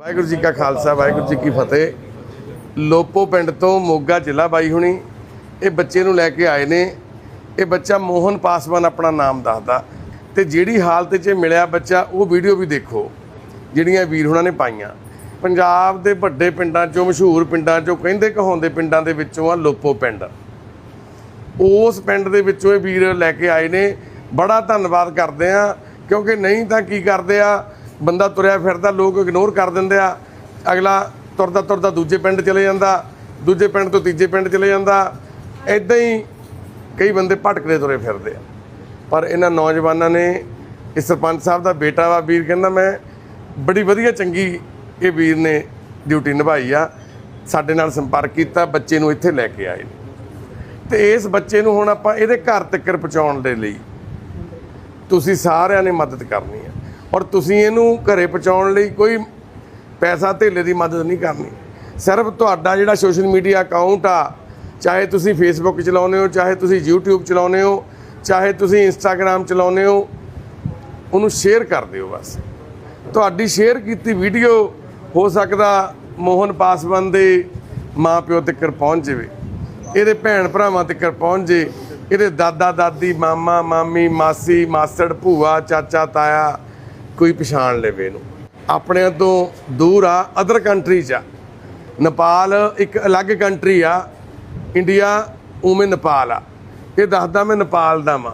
ਵਾਹਿਗੁਰੂ ਜੀ ਕਾ ਖਾਲਸਾ, ਵਾਹਿਗੁਰੂ ਜੀ ਕੀ ਫਤਿਹ। ਲੋਪੋ ਪਿੰਡ ਤੋਂ ਮੋਗਾ ਜ਼ਿਲ੍ਹਾ ਬਾਈ ਹੁਣੀ ਇਹ ਬੱਚੇ ਨੂੰ ਲੈ ਕੇ ਆਏ ਨੇ। ਇਹ ਬੱਚਾ ਮੋਹਨ ਪਾਸਵਾਨ ਆਪਣਾ ਨਾਮ ਦੱਸਦਾ। ਤੇ ਜਿਹੜੀ ਹਾਲਤ 'ਚ ਮਿਲਿਆ ਬੱਚਾ, ਉਹ ਵੀਡੀਓ ਵੀ ਦੇਖੋ, ਜਿਹੜੀਆਂ ਵੀਰ ਹੁਣਾਂ ਨੇ ਪਾਈਆਂ। ਪੰਜਾਬ ਦੇ ਵੱਡੇ ਪਿੰਡਾਂ 'ਚੋਂ, ਮਸ਼ਹੂਰ ਪਿੰਡਾਂ 'ਚੋਂ, ਕਹਿੰਦੇ ਕਹਾਉਂਦੇ ਪਿੰਡਾਂ ਦੇ ਵਿੱਚੋਂ ਆ ਲੋਪੋ ਪਿੰਡ। ਉਸ ਪਿੰਡ ਦੇ ਵਿੱਚੋਂ ਇਹ ਵੀਰ ਲੈ ਕੇ ਆਏ ਨੇ। ਬੜਾ ਧੰਨਵਾਦ ਕਰਦੇ ਆ, ਕਿਉਂਕਿ ਨਹੀਂ ਤਾਂ ਕੀ ਕਰਦੇ ਆ ਬੰਦਾ ਤੁਰਿਆ ਫਿਰਦਾ, ਲੋਕ ਇਗਨੋਰ ਕਰ ਦਿੰਦੇ ਆ। ਅਗਲਾ ਤੁਰਦਾ ਤੁਰਦਾ ਦੂਜੇ ਪਿੰਡ ਚਲੇ ਜਾਂਦਾ, ਦੂਜੇ ਪਿੰਡ ਤੋਂ ਤੀਜੇ ਪਿੰਡ ਚਲੇ ਜਾਂਦਾ। ਇਦਾਂ ਹੀ ਕਈ ਬੰਦੇ ਭਟਕਦੇ ਤੁਰੇ ਫਿਰਦੇ ਆ। ਪਰ ਇਹਨਾਂ ਨੌਜਵਾਨਾਂ ਨੇ, ਇਸ ਸਰਪੰਚ ਸਾਹਿਬ ਦਾ ਬੇਟਾ ਵਾ ਵੀਰ, ਕਹਿੰਦਾ ਮੈਂ ਬੜੀ ਵਧੀਆ ਚੰਗੀ ਇਹ ਵੀਰ ਨੇ ਡਿਊਟੀ ਨਿਭਾਈ ਆ। ਸਾਡੇ ਨਾਲ ਸੰਪਰਕ ਕੀਤਾ, ਬੱਚੇ ਨੂੰ ਇੱਥੇ ਲੈ ਕੇ ਆਏ ਨੇ। ਤੇ ਇਸ ਬੱਚੇ ਨੂੰ ਹੁਣ ਆਪਾਂ ਇਹਦੇ ਘਰ ਤੱਕ ਪਹੁੰਚਾਉਣ ਦੇ ਲਈ ਤੁਸੀਂ ਸਾਰਿਆਂ ਨੇ ਮਦਦ ਕਰਨੀ ਹੈ ਔਰ ਤੁਸੀਂ ਇਹਨੂੰ ਘਰੇ ਪਹੁੰਚਾਉਣ ਲਈ ਕੋਈ ਪੈਸਾ ਧੇਲੇ ਦੀ ਮਦਦ ਨਹੀਂ ਕਰਨੀ। ਸਿਰਫ ਤੁਹਾਡਾ ਜਿਹੜਾ ਸੋਸ਼ਲ ਮੀਡੀਆ ਅਕਾਊਂਟ ਆ, ਚਾਹੇ ਤੁਸੀਂ ਫੇਸਬੁੱਕ ਚਲਾਉਂਦੇ ਹੋ, ਚਾਹੇ ਤੁਸੀਂ YouTube ਚਲਾਉਂਦੇ ਹੋ, ਚਾਹੇ ਤੁਸੀਂ Instagram ਚਲਾਉਂਦੇ ਹੋ, ਉਹਨੂੰ ਸ਼ੇਅਰ ਕਰ ਦਿਓ ਬਸ। ਤੁਹਾਡੀ ਸ਼ੇਅਰ ਕੀਤੀ ਵੀਡੀਓ ਹੋ ਸਕਦਾ ਮੋਹਨ ਪਾਸਵਾਨ ਦੇ ਮਾਪਿਓ ਤੱਕ ਪਹੁੰਚ ਜਾਵੇ। ਇਹਦੇ ਭੈਣ ਭਰਾਵਾਂ ਤੱਕ ਪਹੁੰਚ ਜੇ। ਇਹਦੇ ਦਾਦਾ ਦਾਦੀ ਮਾਮਾ, ਮਾਮੀ, ਮਾਸੀ, ਮਾਸੜ, ਭੂਆ, ਚਾਚਾ, ਤਾਇਆ ਕੋਈ ਪਛਾਣ ਲਵੇ ਇਹਨੂੰ। ਆਪਣਿਆਂ ਤੋਂ ਦੂਰ ਆ ਅਦਰ ਕੰਟਰੀ 'ਚ ਆ। ਨੇਪਾਲ ਇੱਕ ਅਲੱਗ ਕੰਟਰੀ ਆ। ਇੰਡੀਆ ਉਵੇਂ ਨੇਪਾਲ ਆ। ਇਹ ਦੱਸਦਾ ਮੈਂ ਨੇਪਾਲ ਦਾ ਵਾਂ।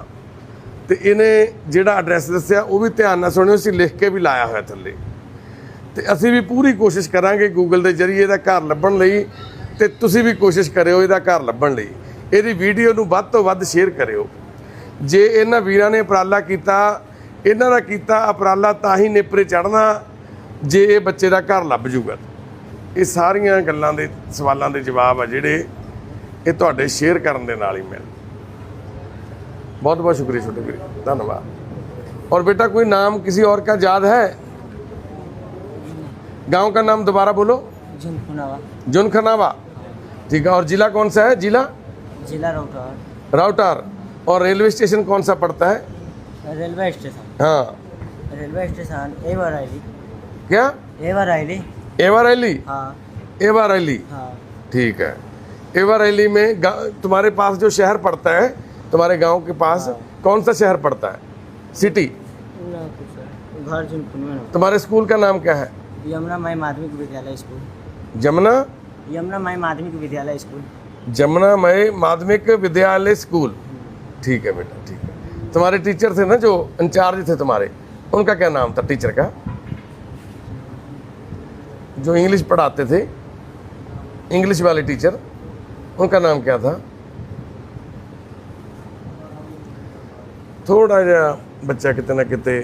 ਤੇ ਇਹਨੇ ਜਿਹੜਾ ਐਡਰੈਸ ਦੱਸਿਆ, ਉਹ ਵੀ ਧਿਆਨ ਨਾਲ ਸੁਣਿਓ, ਅਸੀਂ ਲਿਖ ਕੇ ਵੀ ਲਾਇਆ ਹੋਇਆ ਥੱਲੇ। ਤੇ ਅਸੀਂ ਵੀ ਪੂਰੀ ਕੋਸ਼ਿਸ਼ ਕਰਾਂਗੇ ਗੂਗਲ ਦੇ ਜ਼ਰੀਏ ਇਹਦਾ ਘਰ ਲੱਭਣ ਲਈ। ਤੇ ਤੁਸੀਂ ਵੀ ਕੋਸ਼ਿਸ਼ ਕਰਿਓ ਇਹਦਾ ਘਰ ਲੱਭਣ ਲਈ। ਇਹਦੀ ਵੀਡੀਓ ਨੂੰ ਵੱਧ ਤੋਂ ਵੱਧ ਸ਼ੇਅਰ ਕਰਿਓ। ਜੇ ਇਹਨਾਂ ਵੀਰਾਂ ਨੇ ਉਪਰਾਲਾ ਕੀਤਾ ਇਹਨਾਂ ਦਾ ਕੀਤਾ ਉਪਰਾਲਾ ਤਾਂ ਹੀ ਨੇਪਰੇ ਚੜਨਾ ਜੇ ਇਹ ਬੱਚੇ ਦਾ ਘਰ ਲੱਭ ਜੂਗਾ ਇਹ ਸਾਰੀਆਂ ਗੱਲਾਂ ਦੇ ਸਵਾਲਾਂ ਦੇ ਜਵਾਬ ਆ ਜਿਹੜੇ ਇਹ ਤੁਹਾਡੇ ਸ਼ੇਅਰ ਕਰਨ ਦੇ ਨਾਲ ਹੀ ਮਿਲ बहुत बहुत शुक्रिया छोटे वीर धन्यवाद और बेटा कोई नाम किसी और का याद है गांव का नाम दोबारा बोलो झुनझुनावा जुनखनावा ठीक है और जिला कौन सा है जिला जिला रौटौर राउटार और रेलवे स्टेशन कौन सा पड़ता है रेलवे स्टेशन। हाँ। रेलवे स्टेशन एवर आईली क्या? एवर आईली एवा रैली हाँ। एवा रैली हाँ। ठीक है। एवा रैली में तुम्हारे पास जो शहर पड़ता है तुम्हारे गाँव के पास हाँ। कौन सा शहर पड़ता है? सिटी तुम्हारे स्कूल का नाम क्या है? यमुना माई माध्यमिक विद्यालय स्कूल। जमुना यमुना माई माध्यमिक विद्यालय स्कूल। जमुना मई माध्यमिक विद्यालय स्कूल। ठीक है बेटा ठीक है। तुम्हारे टीचर थे ना जो इंचार्ज थे तुम्हारे उनका क्या नाम था टीचर का जो इंग्लिश पढ़ाते थे इंग्लिश वाले टीचर उनका नाम क्या था ਥੋੜਾ ਜਿਹਾ ਬੱਚਾ ਕਿਤੇ ਨਾ ਕਿਤੇ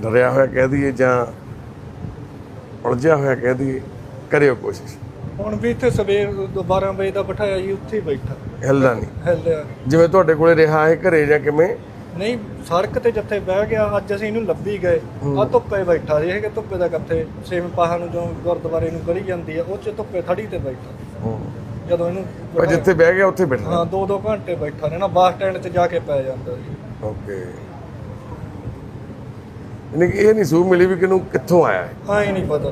ਡਰਿਆ ਹੋਇਆ ਕਹਿ ਦਈਏ ਜਾਂ ਉਲਝਿਆ ਹੋਇਆ ਕਹਿ ਦਈਏ ਕਰਿਓ ਕੋਸ਼ਿਸ਼ ਹੁਣ ਵੀ ਇੱਥੇ ਸਵੇਰ ਤੋਂ 12 ਵਜੇ ਦਾ ਬਿਠਾਇਆ ਜੀ ਉੱਥੇ ਹੀ ਬੈਠਾ। ਹਿੱਲਦਾ ਨਹੀਂ ਹਿੱਲਿਆ ਜਿਵੇਂ ਤੁਹਾਡੇ ਕੋਲੇ ਰਿਹਾ ਹੈ ਘਰੇ ਜਾਂ ਕਿਵੇਂ? ਨਹੀਂ ਸੜਕ ਤੇ ਜਿੱਥੇ ਬਹਿ ਗਿਆ ਅੱਜ ਅਸੀਂ ਇਹਨੂੰ ਲੱਭੀ ਗਏ। ਆ ਧੁੱਪੇ ਬੈਠਾ ਸੀ ਇਹ ਕਿ ਧੁੱਪੇ ਦਾ ਕਿੱਥੇ ਸੇਮ ਪਾਹਾਂ ਨੂੰ ਜੋ ਗੁਰਦੁਆਰੇ ਨੂੰ ਗਲੀ ਜਾਂਦੀ ਆ ਉਹ ਚ ਧੁੱਪੇ ਥੜੀ ਤੇ ਬੈਠਾ। ਜਦੋਂ ਇਹਨੂੰ ਪਰ ਜਿੱਥੇ ਬਹਿ ਗਿਆ ਉੱਥੇ ਬੈਠਣਾ ਹਾਂ ਦੋ ਦੋ ਘੰਟੇ ਬੈਠਾ ਰਹਿਣਾ ਬੱਸ ਸਟੈਂਡ 'ਚ ਜਾ ਕੇ ਪੈ ਜਾਂਦਾ ਜੀ ਓਕੇ। ਯਾਨੀ ਕਿ ਇਹ ਨਹੀਂ ਸੂਹ ਮਿਲੀ ਵੀ ਕਿਨੂੰ ਕਿੱਥੋਂ ਆਇਆ ਹੈ ਹੀ ਨਹੀਂ ਪਤਾ।